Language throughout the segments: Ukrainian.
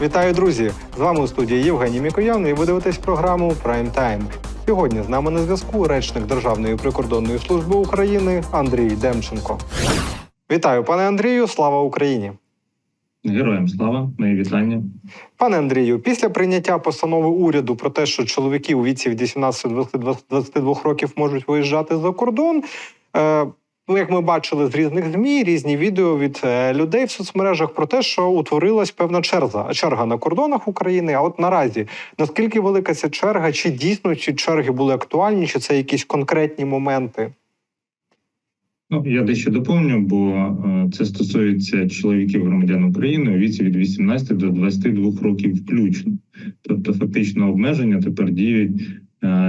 Вітаю, друзі! З вами у студії Євгеній Мікоян і ви дивитесь програму Prime Time. Сьогодні з нами на зв'язку речник Державної прикордонної служби України Андрій Демченко. Вітаю, пане Андрію! Слава Україні! Героям слава, мої вітання. Пане Андрію, після прийняття постанови уряду про те, що чоловіки у віці від 18 до 22 років можуть виїжджати за кордон. Ну, як ми бачили з різних змі, різні відео від е, людей в соцмережах про те, що утворилась певна черга, черга на кордонах України. А от наразі наскільки велика ця черга? Чи дійсно ці черги були актуальні, чи це якісь конкретні моменти? Ну я дещо доповню, бо е, це стосується чоловіків громадян України у віці від 18 до 22 років включно. Тобто, фактично, обмеження тепер діють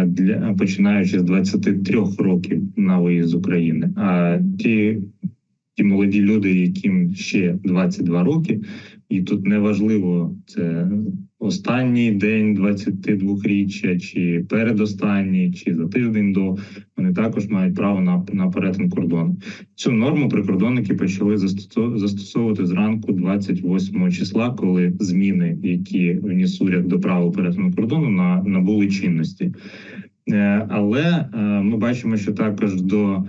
для починаючи з 23 років на виїзд з України. А ті, ті молоді люди, яким ще 22 роки, і тут неважливо це останній день 22-річчя, чи передостанній, чи за тиждень до вони також мають право на, на перетин кордону. Цю норму прикордонники почали застосо- застосовувати зранку 28 числа, коли зміни, які вніс уряд до правил перетину кордону, на набули чинності. Е, Але е, ми бачимо, що також до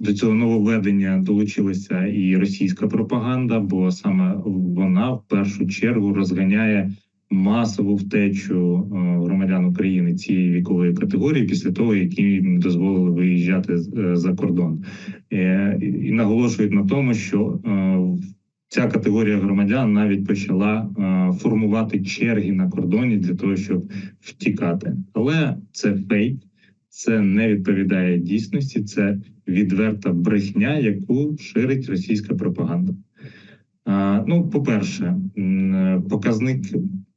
до цього нововведення долучилася і російська пропаганда, бо саме вона в першу чергу розганяє масову втечу е, громадян України цієї вікової категорії після того, як їм дозволили виїжджати е, за кордон, Е, і наголошують на тому, що ця категорія громадян навіть почала формувати черги на кордоні для того, щоб втікати. Але це фейк, це не відповідає дійсності. Це відверта брехня, яку ширить російська пропаганда. Ну, по-перше, показник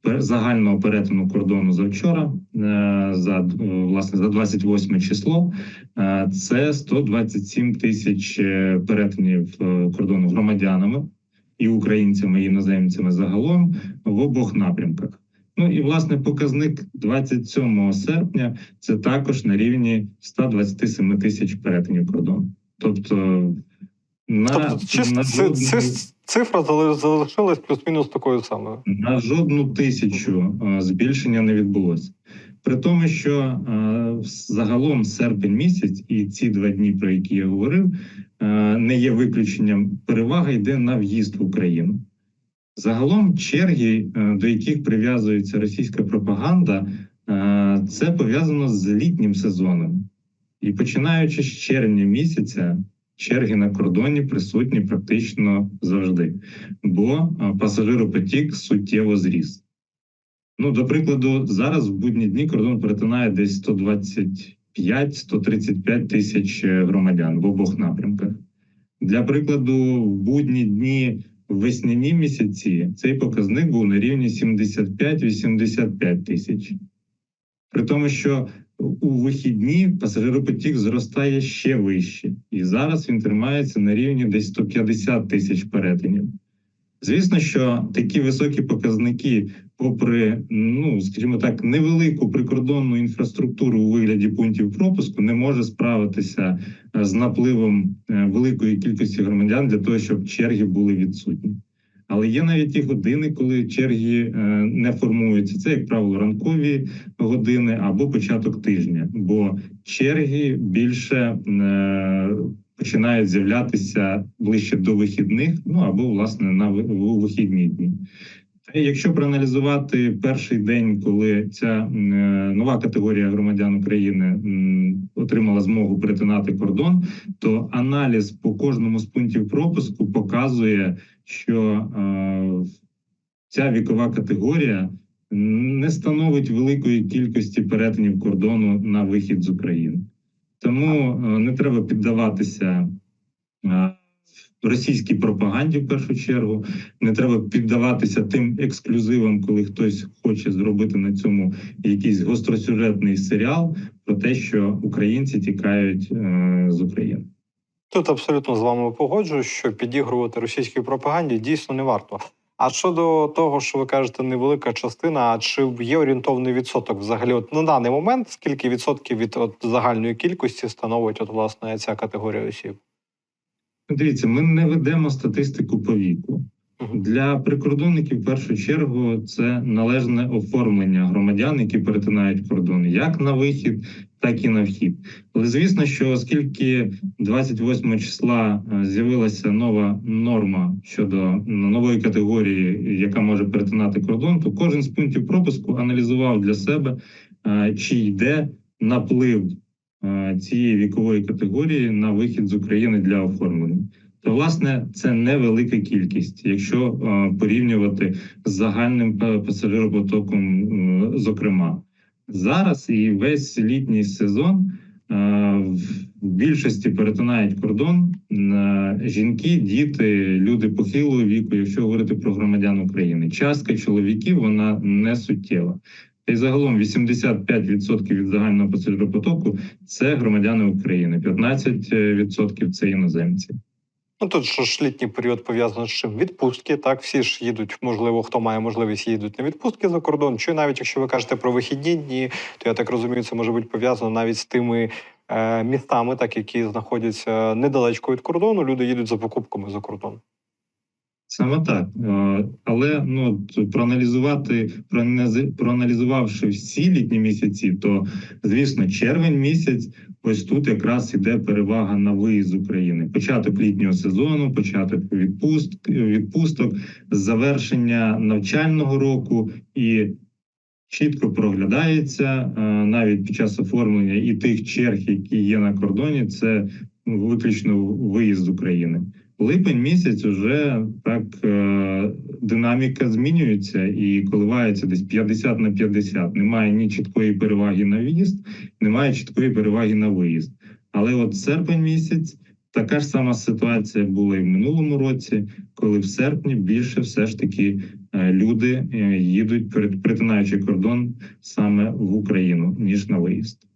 загального перетину кордону за вчора, е, за е, власне за 28 число, е, це 127 тисяч перетинів кордону громадянами і українцями, і іноземцями загалом в обох напрямках. Ну і власне показник 27 серпня це також на рівні 127 тисяч перетинів кордону. Тобто, на, Тобто, чисто на, це, жодну, це цифра залишилась плюс-мінус такою самою. на жодну тисячу е, збільшення не відбулося. При тому, що е, загалом серпень місяць і ці два дні, про які я говорив, е, не є виключенням. Перевага йде на в'їзд в Україну. Загалом черги, е, до яких прив'язується російська пропаганда, е, це пов'язано з літнім сезоном. І починаючи з червня місяця, черги на кордоні присутні практично завжди, бо е, пасажиропотік суттєво зріс. Ну, до прикладу, зараз в будні дні кордон перетинає десь 125-135 тисяч громадян в обох напрямках. Для прикладу, в будні дні весняні місяці цей показник був на рівні 75-85 тисяч. При тому, що у вихідні пасажиропотік зростає ще вище, і зараз він тримається на рівні десь 150 тисяч перетинів. Звісно, що такі високі показники, попри ну скажімо так, невелику прикордонну інфраструктуру у вигляді пунктів пропуску, не може справитися е, з напливом е, великої кількості громадян для того, щоб черги були відсутні. Але є навіть ті години, коли черги е, не формуються. Це, як правило, ранкові години або початок тижня, бо черги більше починають з'являтися ближче до вихідних, ну або власне на ви- вихідні дні. Якщо проаналізувати перший день, коли ця е, нова категорія громадян України отримала змогу перетинати кордон, то аналіз по кожному з пунктів пропуску показує, що е, ця вікова категорія не становить великої кількості перетинів кордону на вихід з України. Тому е, не треба піддаватися е, російській пропаганді в першу чергу. Не треба піддаватися тим ексклюзивам, коли хтось хоче зробити на цьому якийсь гостросюжетний серіал про те, що українці тікають е, з України. Тут абсолютно з вами погоджуюсь, що підігрувати російській пропаганді дійсно не варто. А щодо того, що ви кажете, невелика частина, а чи є орієнтовний відсоток взагалі? От на даний момент скільки відсотків від от, загальної кількості становить от власне ця категорія осіб? Дивіться, ми не ведемо статистику по віку. Для прикордонників в першу чергу це належне оформлення громадян, які перетинають кордон, як на вихід, так і на вхід. Але звісно, що оскільки 28 числа е, з'явилася нова норма щодо нової категорії, яка може перетинати кордон, то кожен з пунктів пропуску аналізував для себе, е, чи йде наплив е, цієї вікової категорії на вихід з України для оформлення. То, власне, це невелика кількість, якщо е, порівнювати з загальним е, пасажиропотоком, е, зокрема. Зараз і весь літній сезон в більшості перетинають кордон жінки, діти, люди похилого віку, якщо говорити про громадян України. Частка чоловіків вона не суттєва. Й загалом 85% від загального пасажиропотоку це громадяни України, 15% це іноземці. Ну тут що ж літній період пов'язано з чим? Відпустки, так всі ж їдуть, можливо, хто має можливість їдуть на відпустки за кордон. Чи навіть якщо ви кажете про вихідні дні, то я так розумію, це може бути пов'язано навіть з тими е, містами, так які знаходяться недалечко від кордону. Люди їдуть за покупками за кордон. Саме так, Е, але ну проаналізувати, проаналізувавши всі літні місяці, то звісно, червень місяць, ось тут якраз іде перевага на виїзд України. Початок літнього сезону, початок відпуст, відпусток, завершення навчального року і. Чітко проглядається е, навіть під час оформлення і тих черг, які є на кордоні, це виключно виїзд України. Липень місяць уже так е, динаміка змінюється і коливається десь 50 на 50. Немає ні чіткої переваги на в'їзд, немає чіткої переваги на виїзд. Але от серпень місяць така ж сама ситуація була і в минулому році, коли в серпні більше все ж таки е, люди е, їдуть перетинаючи кордон саме в Україну ніж на виїзд.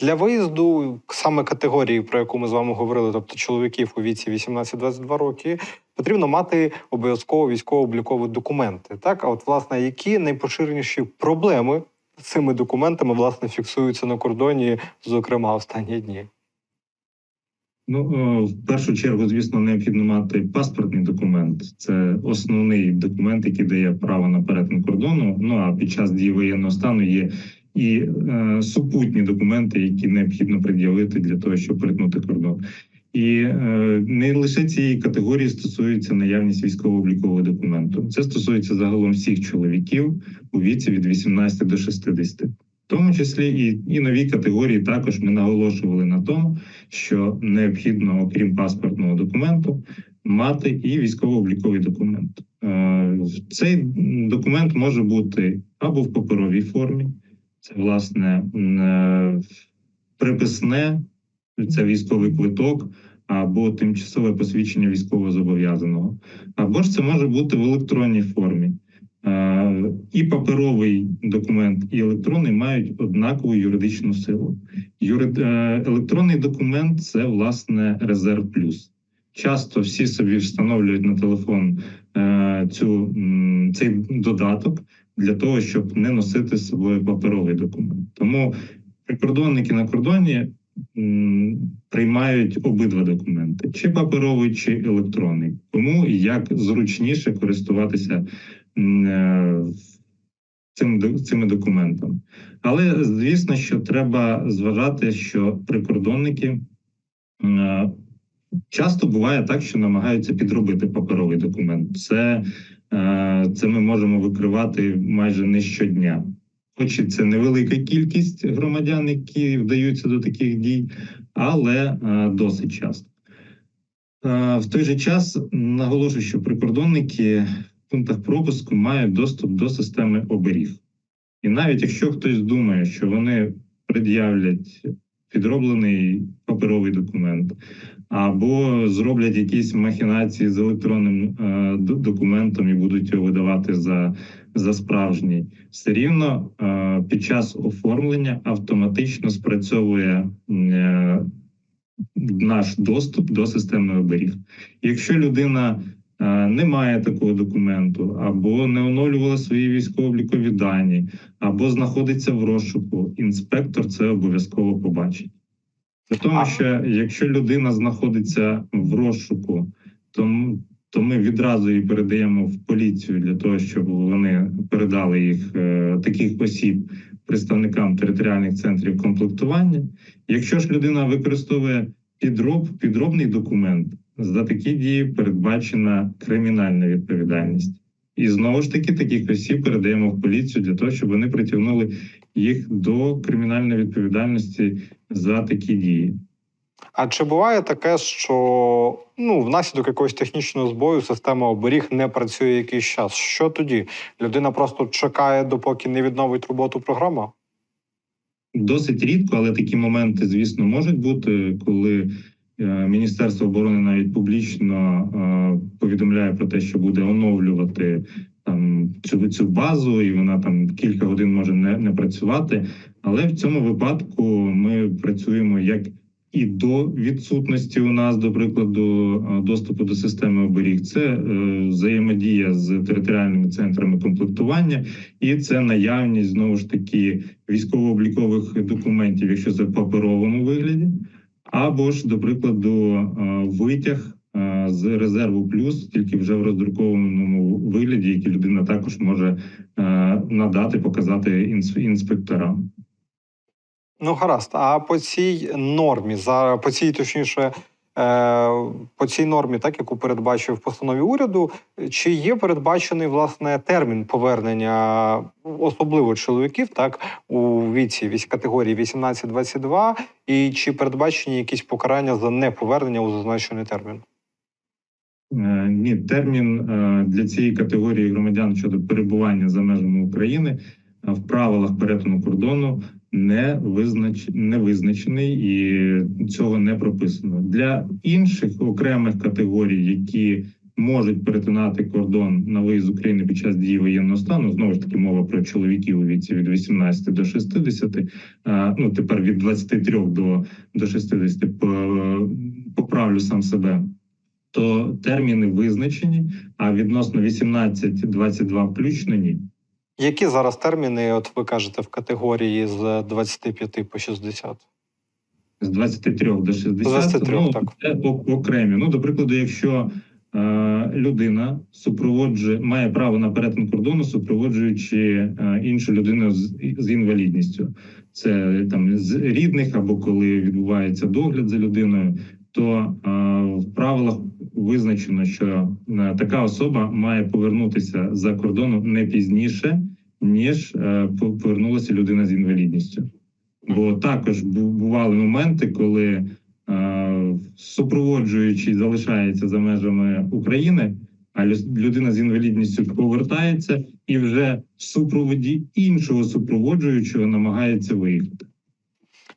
Для виїзду саме категорії, про яку ми з вами говорили, тобто чоловіків у віці 18-22 роки, потрібно мати обов'язково військово-облікові документи. Так, а от власне, які найпоширеніші проблеми з цими документами власне фіксуються на кордоні, зокрема останні дні? Ну, е, в першу чергу, звісно, необхідно мати паспортний документ. Це основний документ, який дає право на перетин кордону. Ну а під час дії воєнного стану є і е, супутні документи, які необхідно пред'явити для того, щоб перетнути кордон. І е, не лише цієї категорії стосується наявність військово-облікового документу. Це стосується загалом всіх чоловіків у віці від 18 до 60. В тому числі і, і нові категорії також ми наголошували на тому, що необхідно, окрім паспортного документу, мати і військово-обліковий документ. Е, Цей документ може бути або в паперовій формі, це власне е, приписне, це військовий квиток. Або тимчасове посвідчення військовозобов'язаного, або ж це може бути в електронній формі. Е, І паперовий документ, і електронний мають однакову юридичну силу. Юрид... е, Електронний документ це власне резерв плюс. Часто всі собі встановлюють на телефон цю, цей додаток для того, щоб не носити з собою паперовий документ. Тому прикордонники на кордоні приймають обидва документи: чи паперовий, чи електронний. Кому і як зручніше користуватися е, цим, цими документами. Але звісно, що треба зважати, що прикордонники е, часто буває так, що намагаються підробити паперовий документ. Це, це ми можемо викривати майже не щодня. Хоч і це невелика кількість громадян, які вдаються до таких дій, але е, досить часто. Е, В той же час наголошую, що прикордонники в пунктах пропуску мають доступ до системи оберіг. І навіть якщо хтось думає, що вони пред'являть підроблений паперовий документ, або зроблять якісь махінації з електронним е, документом і будуть його видавати за, за справжній, все рівно е, під час оформлення автоматично спрацьовує е, наш доступ до системи оберіг. Якщо людина е, не має такого документу, або не оновлювала свої військово-облікові дані, або знаходиться в розшуку, інспектор це обов'язково побачить. При тому, що якщо людина знаходиться в розшуку, то, то ми відразу її передаємо в поліцію для того, щоб вони передали їх е, таких осіб представникам територіальних центрів комплектування. Якщо ж людина використовує підроб, підробний документ, за такі дії передбачена кримінальна відповідальність. І знову ж таки таких осіб передаємо в поліцію для того, щоб вони притягнули їх до кримінальної відповідальності за такі дії. А чи буває таке, що ну, внаслідок якогось технічного збою система оберіг не працює якийсь час? Що тоді? Людина просто чекає, допоки не відновить роботу програма? Досить рідко, але такі моменти, звісно, можуть бути, коли е, Міністерство оборони навіть публічно е, повідомляє про те, що буде оновлювати там цю, цю базу, і вона там кілька годин може не, не працювати. Але в цьому випадку ми працюємо як і до відсутності у нас, до прикладу, е, доступу до системи оберіг. Це е, взаємодія з територіальними центрами комплектування, і це наявність знову ж таки військово-облікових документів, якщо це в паперовому вигляді, або ж, до прикладу, е, витяг з резерву плюс, тільки вже в роздрукованому вигляді, який людина також може е, надати, показати інспекторам. Ну, гаразд. А по цій нормі, за по цій точніше, е, по цій нормі, так яку передбачив в постанові уряду, чи є передбачений власне термін повернення особливо чоловіків, так у віці вісь категорії 18-22, і чи передбачені якісь покарання за неповернення у зазначений термін? Е, Ні, термін е, для цієї категорії громадян щодо перебування за межами України е, в правилах перетину кордону не визнач... не визначений і цього не прописано. Для інших окремих категорій, які можуть перетинати кордон на виїзд України під час дії воєнного стану, знову ж таки мова про чоловіків у віці від 18 до 60, е, ну тепер від 23 до, до 60, поправлю сам себе то терміни визначені, а відносно 18-22 включно ні. Які зараз терміни, от ви кажете, в категорії з 25 по 60? З 23 до 60 З 23, ну, так. це окремі. Ну, до прикладу, якщо е, людина супроводжує, має право на перетин кордону, супроводжуючи е, іншу людину з, з інвалідністю, це там з рідних або коли відбувається догляд за людиною, то е, в правилах визначено, що е, така особа має повернутися за кордону не пізніше, ніж е, по- повернулася людина з інвалідністю. Бо також бували моменти, коли е, супроводжуючий залишається за межами України, а лю- людина з інвалідністю повертається і вже в супроводі іншого супроводжуючого намагається виїхати.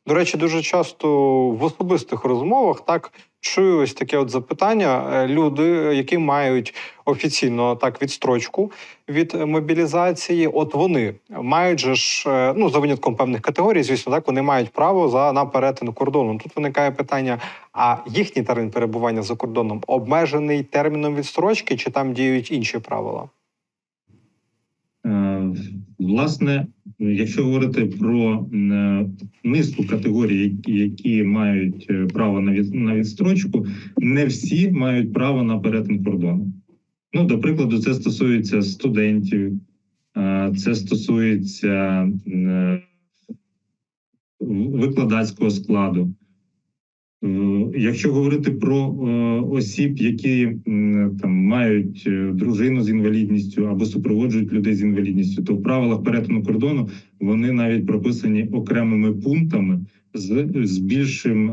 До речі, дуже часто в особистих розмовах так чую ось таке от запитання. Е, Люди, які мають офіційно так відстрочку від е, мобілізації, от вони мають же ж е, ну за винятком певних категорій, звісно, так вони мають право за на перетин кордону. Тут виникає питання: а їхній термін перебування за кордоном обмежений терміном відстрочки, чи там діють інші правила? Е, Власне, якщо говорити про е, низку категорій, які, мають е, право на від, на відстрочку, не всі мають право на перетин кордону. Ну, до прикладу, це стосується студентів, е, це стосується викладацького складу. Е, Якщо говорити про е, осіб, які там мають е, дружину з інвалідністю або супроводжують людей з інвалідністю, то в правилах перетину кордону вони навіть прописані окремими пунктами з, з більшим.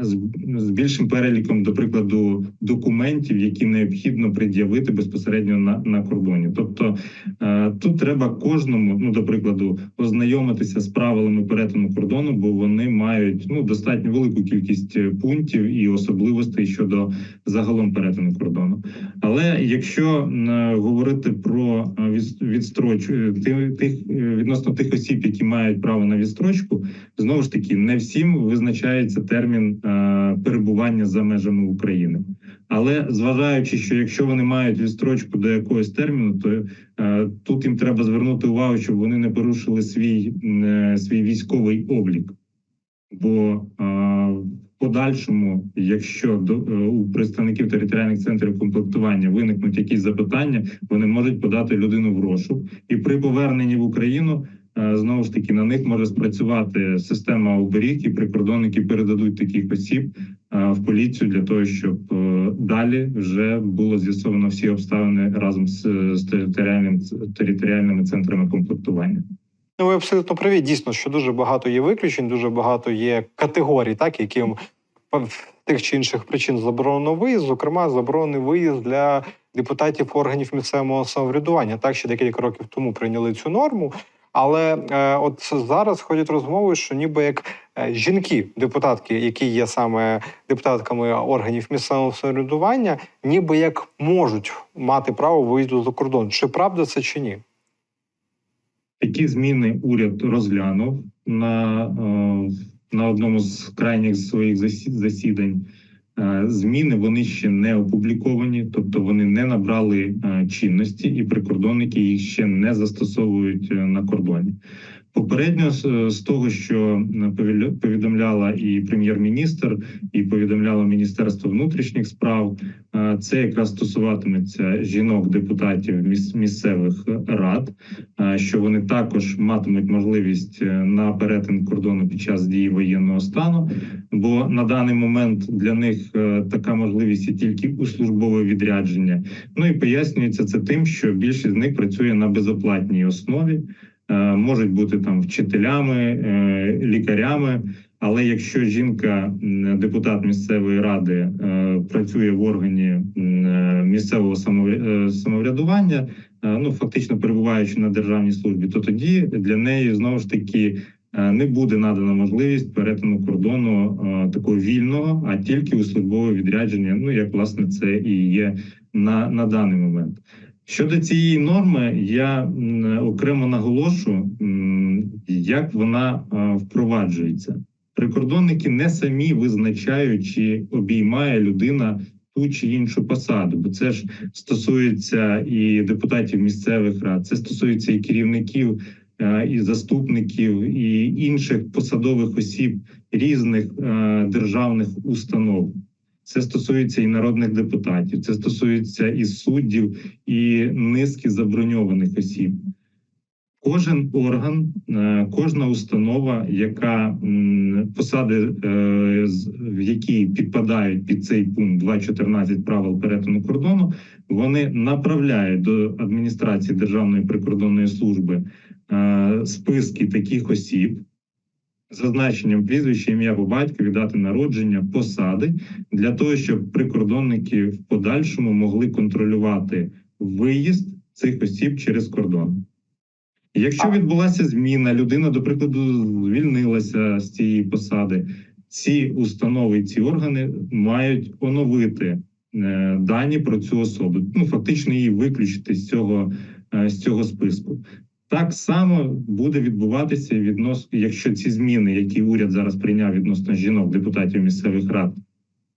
З, більшим переліком, до прикладу, документів, які необхідно пред'явити безпосередньо на, на кордоні. Тобто е, тут треба кожному, ну до прикладу, ознайомитися з правилами перетину кордону, бо вони мають ну достатньо велику кількість е, пунктів і особливостей щодо загалом перетину кордону. Але якщо е, говорити про від- відстроч ти- тих відносно тих осіб, які мають право на відстрочку, знову ж таки не всім визначається термін перебування за межами України. Але зважаючи, що якщо вони мають відстрочку до якогось терміну, то е, тут їм треба звернути увагу, щоб вони не порушили свій, е, свій військовий облік. Бо е, подальшому, якщо до е, у представників територіальних центрів комплектування виникнуть якісь запитання, вони можуть подати людину в розшук, і при поверненні в Україну е, знову ж таки на них може спрацювати система оберіг, і прикордонники передадуть таких осіб е, в поліцію для того, щоб е, далі вже було з'ясовано всі обставини разом з, з територіальним територіальними центрами комплектування. Ну, ви абсолютно праві. Дійсно, що дуже багато є виключень, дуже багато є категорій, так яким тих чи інших причин заборонено виїзд, зокрема, заборонений виїзд для депутатів органів місцевого самоврядування. Так ще декілька років тому прийняли цю норму. Але е, от зараз ходять розмови, що ніби як е, жінки, депутатки, які є саме депутатками органів місцевого самоврядування, ніби як можуть мати право виїзду за кордон. Чи правда це чи ні? Такі зміни уряд розглянув на, е, на одному з крайніх своїх засідань. Е, Зміни вони ще не опубліковані, тобто вони не набрали е, чинності, і прикордонники їх ще не застосовують е, на кордоні. Попередньо з, того, що повідомляла і прем'єр-міністр, і повідомляло Міністерство внутрішніх справ, е, це якраз стосуватиметься жінок-депутатів міс- місцевих рад е, що вони також матимуть можливість е, на перетин кордону під час дії воєнного стану. Бо на даний момент для них така можливість є тільки у службове відрядження. Ну і пояснюється це тим, що більшість з них працює на безоплатній основі, можуть бути там вчителями, е, лікарями. Але якщо жінка, депутат місцевої ради, е, працює в органі е, місцевого е, самоврядування, е, ну фактично перебуваючи на державній службі, то тоді для неї знову ж таки е, не буде надана можливість перетину кордону е, такого вільного, а тільки у службове відрядження. Ну як власне це і є на, на даний момент. Щодо цієї норми, я окремо наголошу, як вона е, впроваджується. Прикордонники не самі визначають, чи обіймає людина ту чи іншу посаду, бо це ж стосується і депутатів місцевих рад, це стосується і керівників, е, і заступників, і інших посадових осіб різних е, державних установ. Це стосується і народних депутатів, це стосується і суддів, і низки заброньованих осіб. Кожен орган, е, кожна установа, яка посади, е, в які підпадають під цей пункт 2.14 правил перетину кордону, вони направляють до адміністрації Державної прикордонної служби е, списки таких осіб зазначенням прізвища, ім'я по батькові, дати народження, посади для того, щоб прикордонники в подальшому могли контролювати виїзд цих осіб через кордон. Якщо відбулася зміна, людина, до прикладу, звільнилася з цієї посади, ці установи, і ці органи мають оновити е, дані про цю особу. Ну фактично її виключити з цього, е, з цього списку. Так само буде відбуватися відносно, якщо ці зміни, які уряд зараз прийняв відносно жінок, депутатів місцевих рад,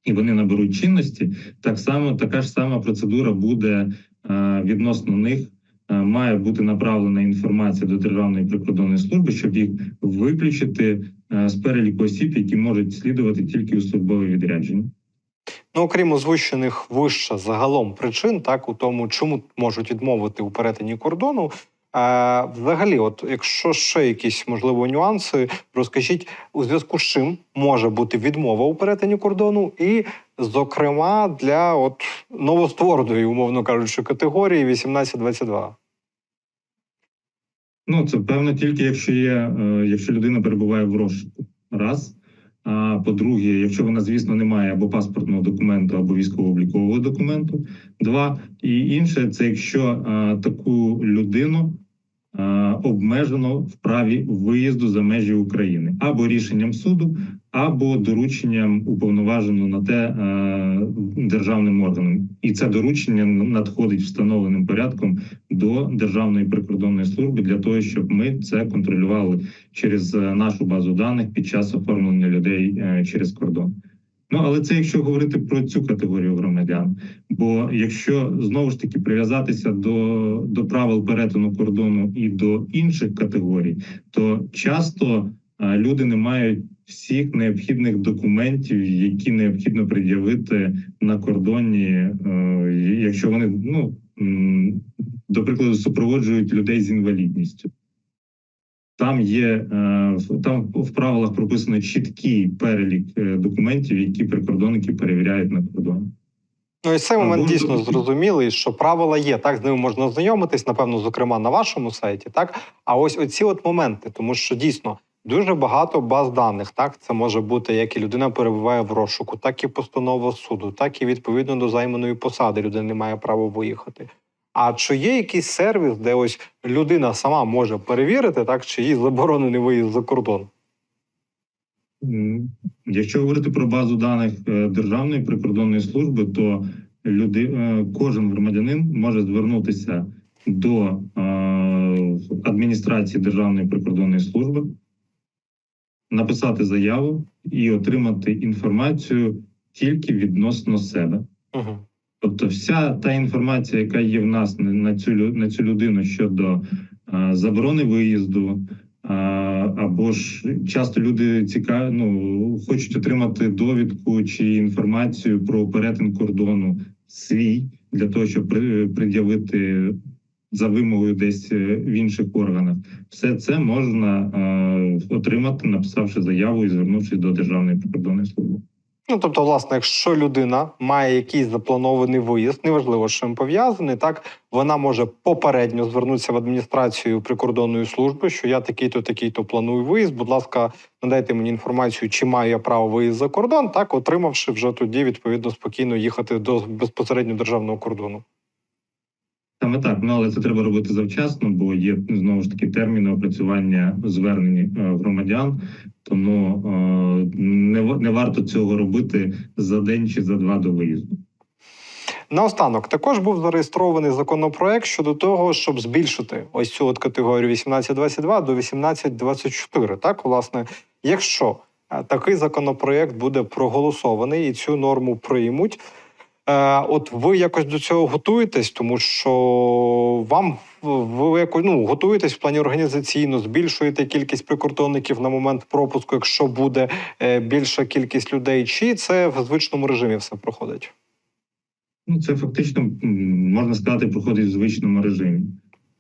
і вони наберуть чинності, так само така ж сама процедура буде е, відносно них. Е, Має бути направлена інформація до Державної прикордонної служби, щоб їх виключити е, з переліку осіб, які можуть слідувати тільки у службове відрядження. Ну, окрім озвучених вище загалом причин, так у тому, чому можуть відмовити у перетині кордону. А, взагалі, от якщо ще якісь можливо нюанси, розкажіть у зв'язку з чим може бути відмова у перетині кордону, і, зокрема, для от новоствореної, умовно кажучи, категорії 18-22. Ну це певно тільки якщо є, е, якщо людина перебуває в розшуку. Раз. А по-друге, якщо вона, звісно, не має або паспортного документу, або військово-облікового документу. Два. І інше це якщо е, таку людину обмежено в праві виїзду за межі України або рішенням суду, або дорученням уповноваженого на те е, державним органом. І це доручення надходить встановленим порядком до Державної прикордонної служби для того, щоб ми це контролювали через е, нашу базу даних під час оформлення людей е, через кордон. Ну але це якщо говорити про цю категорію громадян. Бо якщо знову ж таки прив'язатися до, до правил перетину кордону і до інших категорій, то часто е, люди не мають всіх необхідних документів, які необхідно пред'явити на кордоні, е, якщо вони ну до прикладу супроводжують людей з інвалідністю. Там є е, там в правилах прописано чіткий перелік е, документів, які прикордонники перевіряють на кордоні. Ну і цей момент дійсно зрозумілий, що правила є. Так, з ними можна ознайомитись, напевно, зокрема на вашому сайті. Так, а ось оці от моменти, тому що дійсно дуже багато баз даних. Так, це може бути як і людина перебуває в розшуку, так і постанова суду, так і відповідно до займаної посади людина не має права виїхати. А чи є якийсь сервіс, де ось людина сама може перевірити, так чи їй заборонений виїзд за кордон? Якщо говорити про базу даних е, Державної прикордонної служби, то люди, е, кожен громадянин може звернутися до е, адміністрації Державної прикордонної служби, написати заяву і отримати інформацію тільки відносно себе. Угу. Тобто, вся та інформація, яка є в нас на- цю на цю людину щодо е, заборони виїзду, е, або ж часто люди цікаві, ну хочуть отримати довідку чи інформацію про перетин кордону свій для того, щоб пред'явити за вимогою десь е, в інших органах. Все це можна е, отримати, написавши заяву і звернувшись до Державної прикордонної служби. Ну, тобто, власне, якщо людина має якийсь запланований виїзд, неважливо, з чим пов'язаний, так вона може попередньо звернутися в адміністрацію прикордонної служби, що я такий-то, такий-то планую виїзд. Будь ласка, надайте мені інформацію, чи маю я право виїзд за кордон, так отримавши вже тоді відповідно спокійно їхати до безпосередньо державного кордону. Саме так, ну але це треба робити завчасно, бо є знову ж таки терміни опрацювання звернень е, громадян. Тому е, не, не варто цього робити за день чи за два до виїзду. Наостанок також був зареєстрований законопроект щодо того, щоб збільшити ось цю от категорію 1822 до 1824. Так, власне, якщо е, такий законопроект буде проголосований і цю норму приймуть. Е, от ви якось до цього готуєтесь, тому що вам ви якось ну, готуєтесь в плані організаційно, збільшуєте кількість прикордонників на момент пропуску, якщо буде е, більша кількість людей, чи це в звичному режимі все проходить? Ну це фактично можна сказати, проходить в звичному режимі,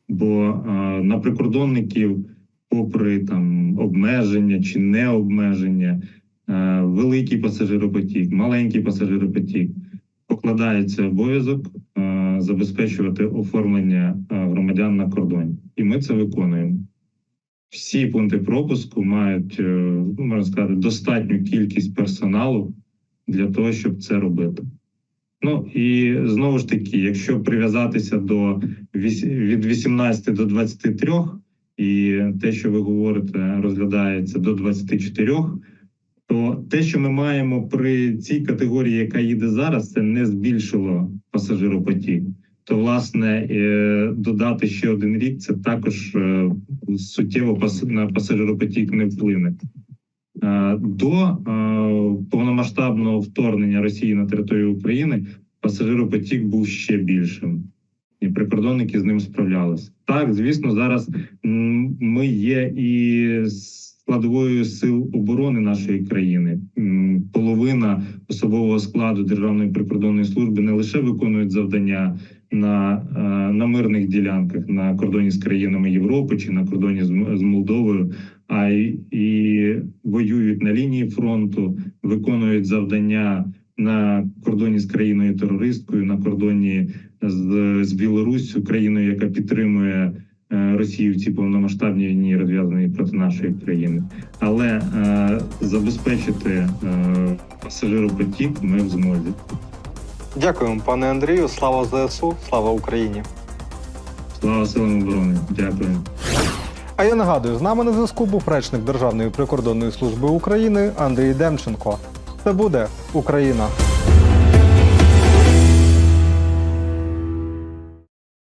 бо е, на прикордонників, попри там обмеження чи не обмеження, е, великий пасажиропотік, маленький пасажиропотік, покладається обов'язок е, забезпечувати оформлення е, громадян на кордоні, і ми це виконуємо. Всі пункти пропуску мають е, ну, можна сказати достатню кількість персоналу для того, щоб це робити. Ну і знову ж таки, якщо прив'язатися до від 18 до 23, і те, що ви говорите, розглядається до 24, то те, що ми маємо при цій категорії, яка їде зараз, це не збільшило пасажиропотік. То, власне, е, додати ще один рік, це також е, суттєво на пасажиропотік не вплине. Е, До повномасштабного вторгнення Росії на територію України пасажиропотік був ще більшим, і прикордонники з ним справлялися. Так, звісно, зараз ми є і складовою сил оборони нашої країни. Половина особового складу Державної прикордонної служби не лише виконують завдання на, е, на мирних ділянках на кордоні з країнами Європи чи на кордоні з, з Молдовою, а й і воюють на лінії фронту, виконують завдання на кордоні з країною терористкою, на кордоні з, з Білоруссю, країною, яка підтримує е, Росію в цій повномасштабній війні, розв'язаній проти нашої країни. Але е, забезпечити е, пасажиропотік ми в змозі. Дякуємо, пане Андрію. Слава ЗСУ, слава Україні. Слава силам оборони! Дякую. А я нагадую, з нами на зв'язку був речник Державної прикордонної служби України Андрій Демченко. Це буде Україна.